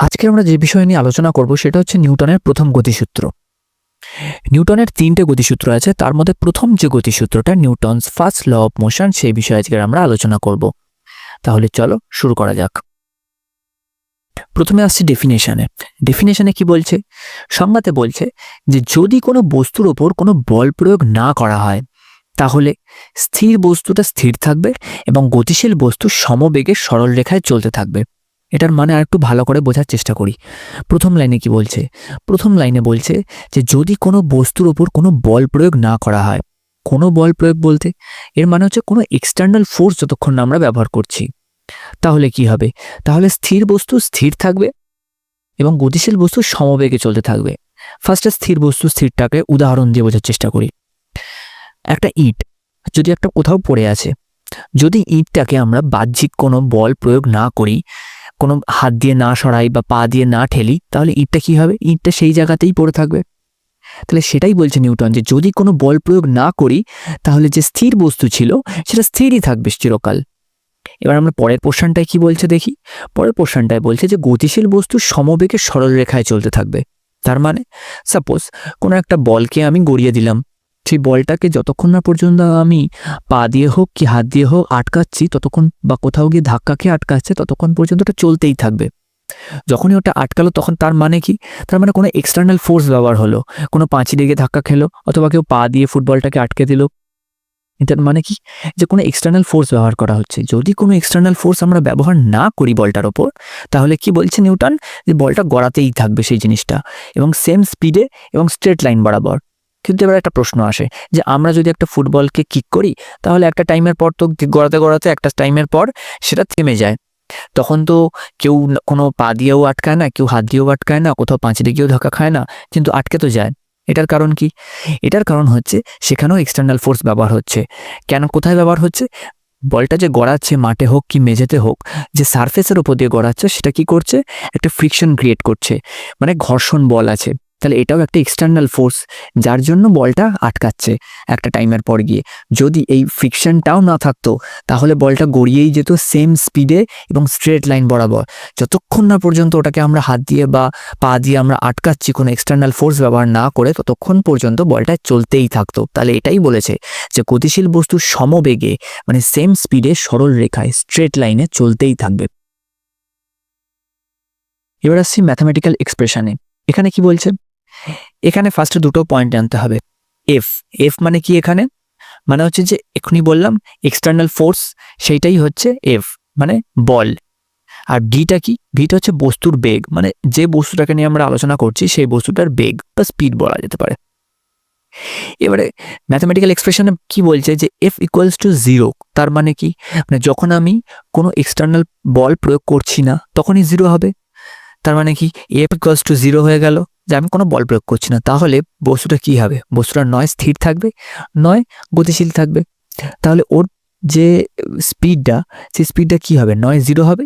আজকে আমরা যে বিষয় নিয়ে আলোচনা করব সেটা হচ্ছে নিউটনের প্রথম গতিসূত্র। নিউটনের তিনটে গতিসূত্র আছে, তার মধ্যে প্রথম যে গতিসূত্রটা Newton's first law of motion, সেই বিষয়ে আজকে আমরা আলোচনা করব। তাহলে চলো শুরু করা যাক। প্রথমে আসছি ডেফিনেশনে। ডেফিনেশনে কি বলছে? সংজ্ঞাতে বলছে যে যদি কোনো বস্তুর ওপর কোনো বল প্রয়োগ না করা হয়, তাহলে স্থির বস্তুটা স্থির থাকবে এবং গতিশীল বস্তু সমবেগে সরল রেখায় চলতে থাকবে। এটার মানে আর একটু ভালো করে বোঝার চেষ্টা করি। প্রথম লাইনে কি বলছে? প্রথম লাইনে বলছে যে যদি কোনো বস্তুর ওপর কোনো বল প্রয়োগ না করা হয়, কোনো বল প্রয়োগ বলতে এর মানে হচ্ছে কোনো এক্সটার্নাল ফোর্স যতক্ষণ না আমরা ব্যবহার করছি, তাহলে কি হবে? তাহলে স্থির বস্তু স্থির থাকবে এবং গতিশীল বস্তু সমবেগে চলতে থাকবে। ফার্স্টে স্থির বস্তু স্থিরটাকে উদাহরণ দিয়ে বোঝার চেষ্টা করি। একটা ইট যদি একটা কোথাও পড়ে আছে, যদি ইটটাকে আমরা বাহ্যিক কোনো বল প্রয়োগ না করি কোনো হাত দিয়ে না সরাই বা পা দিয়ে না ঠেলি, তাহলে ইটটা কি হবে? ইটটা সেই জায়গাতেই পড়ে থাকবে। তাহলে সেটাই বলছে নিউটন যে যদি কোনো বল প্রয়োগ না করি, তাহলে যে স্থির বস্তু ছিল, সেটা স্থিরই থাকবে চিরকাল। এবার আমরা পরের পোর্শনটায় কি বলছে দেখি? পরের পোর্শনটায় বলছে যে গতিশীল বস্তু সমবেগে সরল রেখায় চলতে থাকবে। তার মানে সাপোজ কোনো একটা বলকে আমি গড়িয়ে দিলাম। সেই বলটাকে যতক্ষণ না পর্যন্ত আমি পা দিয়ে হোক কি হাত দিয়ে হোক আটকাচ্ছি, ততক্ষণ বা কোথাও গিয়ে ধাক্কা খেয়ে আটকাচ্ছে, ততক্ষণ পর্যন্ত ওটা চলতেই থাকবে। যখনই ওটা আটকালো তখন তার মানে কি? তার মানে কোনো এক্সটার্নাল ফোর্স ব্যবহার হলো, কোনো পাঁচি লেগে ধাক্কা খেলো, অথবা কেউ পা দিয়ে ফুটবলটাকে আটকে দিল। এটার মানে কি? যে কোনো এক্সটার্নাল ফোর্স ব্যবহার করা হচ্ছে। যদি কোনো এক্সটার্নাল ফোর্স আমরা ব্যবহার না করি বলটার ওপর, তাহলে কি বলছে নিউটন? যে বলটা গড়াতেই থাকবে সেই জিনিসটা। এবং সেম স্পিডে এবং স্ট্রেট লাইন বরাবর। কিন্তু এবার একটা প্রশ্ন আসে যে আমরা যদি একটা ফুটবলকে কিক করি, তাহলে একটা টাইমের পর তো গড়াতে গড়াতে একটা টাইমের পর সেটা থেমে যায়। তখন তো কেউ কোনো পা দিয়েও আটকায় না, কেউ হাত দিয়েও আটকায় না, কোথাও পাঁচিলে গিয়েও ধাক্কা খায় না, কিন্তু আটকে তো যায়। এটার কারণ কি? এটার কারণ হচ্ছে সেখানেও এক্সটার্নাল ফোর্স ব্যবহার হচ্ছে। কেন, কোথায় ব্যবহার হচ্ছে? বলটা যে গড়াচ্ছে মাঠে হোক কি মেঝেতে হোক, যে সারফেসের উপর দিয়ে গড়াচ্ছে সেটা কি করছে? একটা ফ্রিকশন ক্রিয়েট করছে। মানে ঘর্ষণ বল আছে। তাহলে এটাও একটা এক্সটার্নাল ফোর্স যার জন্য বলটা আটকাচ্ছে একটা টাইমের পর গিয়ে। যদি এই ফ্রিকশনটাও না থাকতো, তাহলে বলটা গড়িয়েই যেত সেম স্পিডে এবং স্ট্রেট লাইন বরাবর। যতক্ষণ না পর্যন্ত ওটাকে আমরা হাত দিয়ে বা পা দিয়ে আমরা আটকাচ্ছি, কোনো এক্সটার্নাল ফোর্স ব্যবহার না করে, ততক্ষণ পর্যন্ত বলটা চলতেই থাকতো। তাহলে এটাই বলেছে যে গতিশীল বস্তু সমবেগে মানে সেম স্পিডে সরল রেখায় স্ট্রেট লাইনে চলতেই থাকবে। এবার আসছি ম্যাথামেটিক্যাল এক্সপ্রেশনে এখানে কি বলছে? এখানে ফার্স্টে দুটো পয়েন্ট জানতে হবে। এফ এফ মানে কি এখানে? মানে হচ্ছে যে এখনই বললাম এক্সটার্নাল ফোর্স সেইটাই হচ্ছে এফ মানে বল। আর ভিটা কি? ভিটা হচ্ছে বস্তুর বেগ মানে যে বস্তুটাকে নিয়ে আমরা আলোচনা করছি সেই বস্তুটার বেগ, বা স্পিড বলা যেতে পারে। এবারে ম্যাথামেটিক্যাল এক্সপ্রেশনে কি বলছে যে এফ ইকুয়ালস টু জিরো তার মানে কি? মানে যখন আমি কোনো এক্সটার্নাল বল প্রয়োগ করছি না, তখনই জিরো হবে। তার মানে কি? এফ ইকুয়ালস টু জিরো হয়ে গেল। যে আমি কোনো বল প্রয়োগ করছি না। তাহলে বস্তুটা কি হবে? বস্তুটা নয় স্থির থাকবে, নয় গতিশীল থাকবে। তাহলে ওর যে স্পিডটা, সেই স্পিডটা কি হবে? নয় জিরো হবে।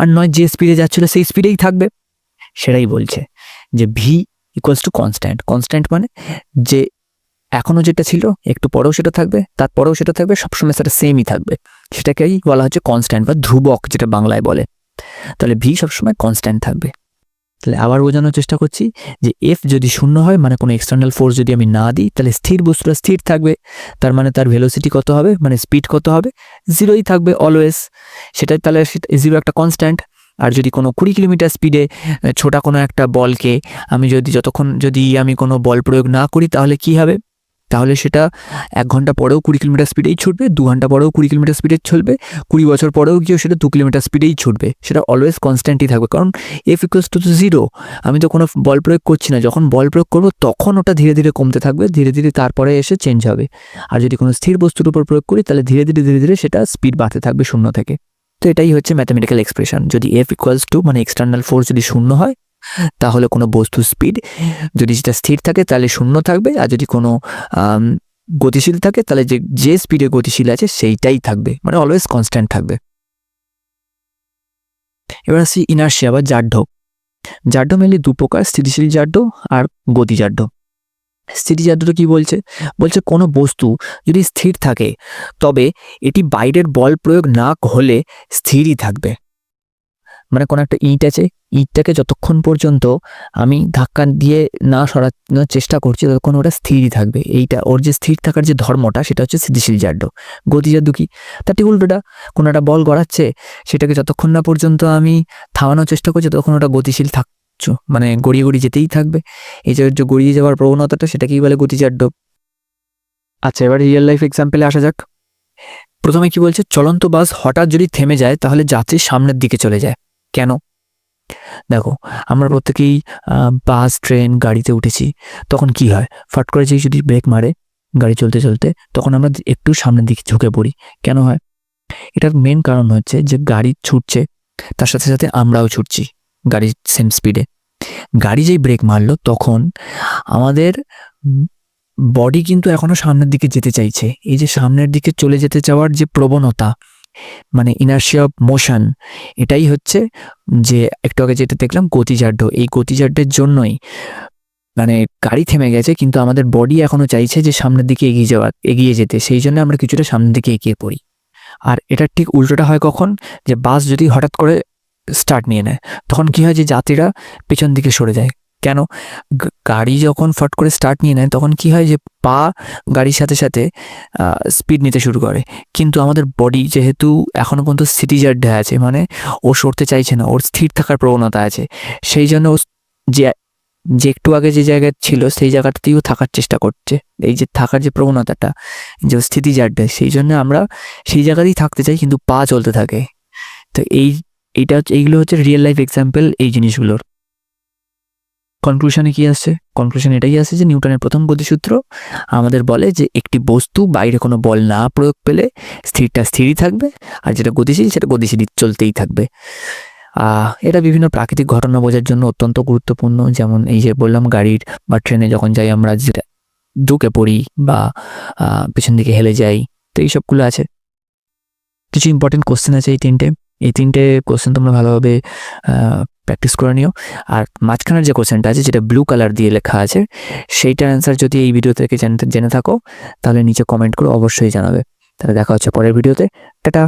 আর নয় যে স্পিডে যাচ্ছিল, সেই স্পিডেই থাকবে। সেটাই বলছে যে V equals to constant constant মানে যে এখনও যেটা ছিল, একটু পরেও সেটা থাকবে, তারপরেও সেটা থাকবে, সবসময় সেটা সেমই থাকবে। সেটাকেই বলা হচ্ছে কনস্ট্যান্ট বা ধ্রুবক, যেটা বাংলায় বলে। তাহলে ভি সবসময় কনস্ট্যান্ট থাকবে। তাহলে আবার বোঝানোর চেষ্টা করছি যে এফ যদি শূন্য হয় মানে কোনো এক্সটার্নাল ফোর্স যদি আমি না দিই, তাহলে স্থির বস্তুটা স্থির থাকবে। তার মানে তার ভেলোসিটি কত হবে? মানে স্পিড কত হবে? জিরোই থাকবে অলওয়েজ সেটাই তাহলে জিরো একটা কনস্ট্যান্ট আর যদি কোনো কুড়ি কিলোমিটার স্পিডে ছোটা কোনো একটা বলকে, আমি যদি যতক্ষণ যদি আমি কোনো বল প্রয়োগ না করি, তাহলে কি হবে? তাহলে সেটা এক ঘণ্টা পরেও কুড়ি কিলোমিটার স্পিডেই ছুটবে, দু ঘণ্টা পরেও কুড়ি কিলোমিটার স্পিডে চলবে, কুড়ি বছর পরেও গিয়েও সেটা দু কিলোমিটার স্পিডেই ছুটবে। সেটা অলওয়েজ কনস্ট্যান্টই থাকবে। কারণ এফ ইকুয়ালস টু জিরো আমি তো কোনো বল প্রয়োগ করছি না। যখন বল প্রয়োগ করব, তখন ওটা ধীরে ধীরে কমতে থাকবে, ধীরে ধীরে তারপরে এসে চেঞ্জ হবে। আর যদি কোনো স্থির বস্তুর উপর প্রয়োগ করি, তাহলে ধীরে ধীরে ধীরে ধীরে সেটা স্পিড বাড়তে থাকবে শূন্য থেকে। তো এটাই হচ্ছে ম্যাথামেটিক্যাল এক্সপ্রেশন যদি এফ ইকুয়ালস টু মানে এক্সটার্নাল ফোর্স যদি শূন্য হয় তাহলে কোনো বস্তু স্পিড যদি সেটা স্থির থাকে তাহলে শূন্য থাকবে, আর যদি কোনো গতিশীল থাকে তাহলে যে যে স্পিডে গতিশীল আছে সেইটাই থাকবে মানে অলওয়েজ কনস্ট্যান্ট থাকবে। এবার আসি ইনার্শিয়া বা জাড্য জাড্য মেনলি দু প্রকার, স্থিতিশীল জাড্য আর গতি জাড্য স্থিতি জাড্যটা কি বলছে? বলছে কোনো বস্তু যদি স্থির থাকে, তবে এটি বাইরের বল প্রয়োগ না হলে স্থিরই থাকবে। মানে কোনো একটা ইট আছে, ইটটাকে যতক্ষণ পর্যন্ত আমি ধাক্কা দিয়ে না সরানোর চেষ্টা করছি, ততক্ষণ ওটা স্থিরই থাকবে। এইটা, ওর যে স্থির থাকার যে ধর্মটা, সেটা হচ্ছে স্থিতিশীল জাড্য। গতি জাদু কি? ঠিক উল্টোটা, কোনো একটা বল গড়াচ্ছে, সেটাকে যতক্ষণ না পর্যন্ত আমি থামানোর চেষ্টা করছি, ততক্ষণ ওটা গতিশীল থাকছো মানে গড়িয়ে গড়িয়ে যেতেই থাকবে। এই যে গড়িয়ে যাওয়ার প্রবণতাটা, সেটাকেই বলে গতিজাড্য আচ্ছা এবার রিয়েল লাইফ এক্সাম্পলে আসা যাক। প্রথমে কি বলছে? চলন্ত বাস হঠাৎ যদি থেমে যায়, তাহলে যাত্রী সামনের দিকে চলে যায়। কেন? দেখো, আমরা প্রত্যেকেই বাস, ট্রেন, গাড়িতে উঠেছি, তখন কি হয়? ফট করে যেই যদি ব্রেক মারে গাড়ি চলতে চলতে, তখন আমরা একটু সামনের দিকে ঝুঁকে পড়ি। কেন হয়? এটার মেন কারণ হচ্ছে যে গাড়ি ছুটছে, তার সাথে সাথে আমরাও ছুটছি গাড়ির সেম স্পিডে গাড়ি যেই ব্রেক মারলো, তখন আমাদের বডি কিন্তু এখনও সামনের দিকে যেতে চাইছে। এই যে সামনের দিকে চলে যেতে চাওয়ার যে প্রবণতা মানে ইনার্শিয়া অফ মোশন এটাই হচ্ছে যে একটু আগে যেটা দেখলাম গতিজাড্য। এই গতিজাড্যের জন্যই মানে গাড়ি থেমে গেছে, কিন্তু আমাদের বডি এখনও চাইছে যে সামনের দিকে এগিয়ে যাওয়া, এগিয়ে যেতে। সেই জন্য আমরা কিছুটা সামনের দিকে এগিয়ে পড়ি। আর এটার ঠিক উল্টোটা হয় কখন? যে বাস যদি হঠাৎ করে স্টার্ট নিয়ে নেয়, তখন কি হয় যে যাত্রীরা পেছন দিকে সরে যায়। কেন? গাড়ি যখন ফট করে স্টার্ট নিয়ে নেয়, তখন কি হয় যে পা গাড়ির সাথে সাথে স্পিড নিতে শুরু করে। কিন্তু আমাদের বডি যেহেতু এখনও পর্যন্ত সিটিজার্ডে আছে মানে ও সরতে চাইছে না, ওর স্থির থাকার প্রবণতা আছে। সেই জন্য ও যে যে একটু আগে যে জায়গায় ছিল, সেই জায়গাটাতেও থাকার চেষ্টা করছে। এই যে থাকার যে প্রবণতাটা, যে স্থিতিজাড্ডে সেই জন্য আমরা সেই জায়গাতেই থাকতে চাই, কিন্তু পা চলতে থাকে। তো এই, এইটা হচ্ছে, এইগুলো হচ্ছে রিয়েল লাইফ এক্সাম্পল এই জিনিসগুলোর। কনক্লুশনে কি আসছে? কনক্লুশন এটাই আসছে যে নিউটনের প্রথম গতিসূত্র আমাদের বলে যে একটি বস্তু বাইরে কোনো বল না প্রয়োগ পেলে স্থিরটা স্থিরই থাকবে আর যেটা গতিশীল সেটা গতিশীলই চলতেই থাকবে। এটা বিভিন্ন প্রাকৃতিক ঘটনা বোঝার জন্য অত্যন্ত গুরুত্বপূর্ণ। যেমন এই যে বললাম গাড়ির বা ট্রেনে যখন যাই আমরা যেটা ঢুকে পড়ি বা পেছন দিকে হেলে যাই, তো এইসবগুলো আছে। কিছু ইম্পর্টেন্ট কোশ্চেন আছে এই তিনটে। এই তিনটে কোশ্চেন তোমরা ভালোভাবে প্র্যাকটিস করে নিও। আর মাঝখানের যে কোশ্চেনটা আছে, যেটা ব্লু কালার দিয়ে লেখা আছে, সেইটার অ্যান্সার যদি এই ভিডিও থেকে জেনে থাকো, তাহলে নিচে কমেন্ট করে অবশ্যই জানাবে। তাহলে দেখা হচ্ছে পরের ভিডিওতে টাটা!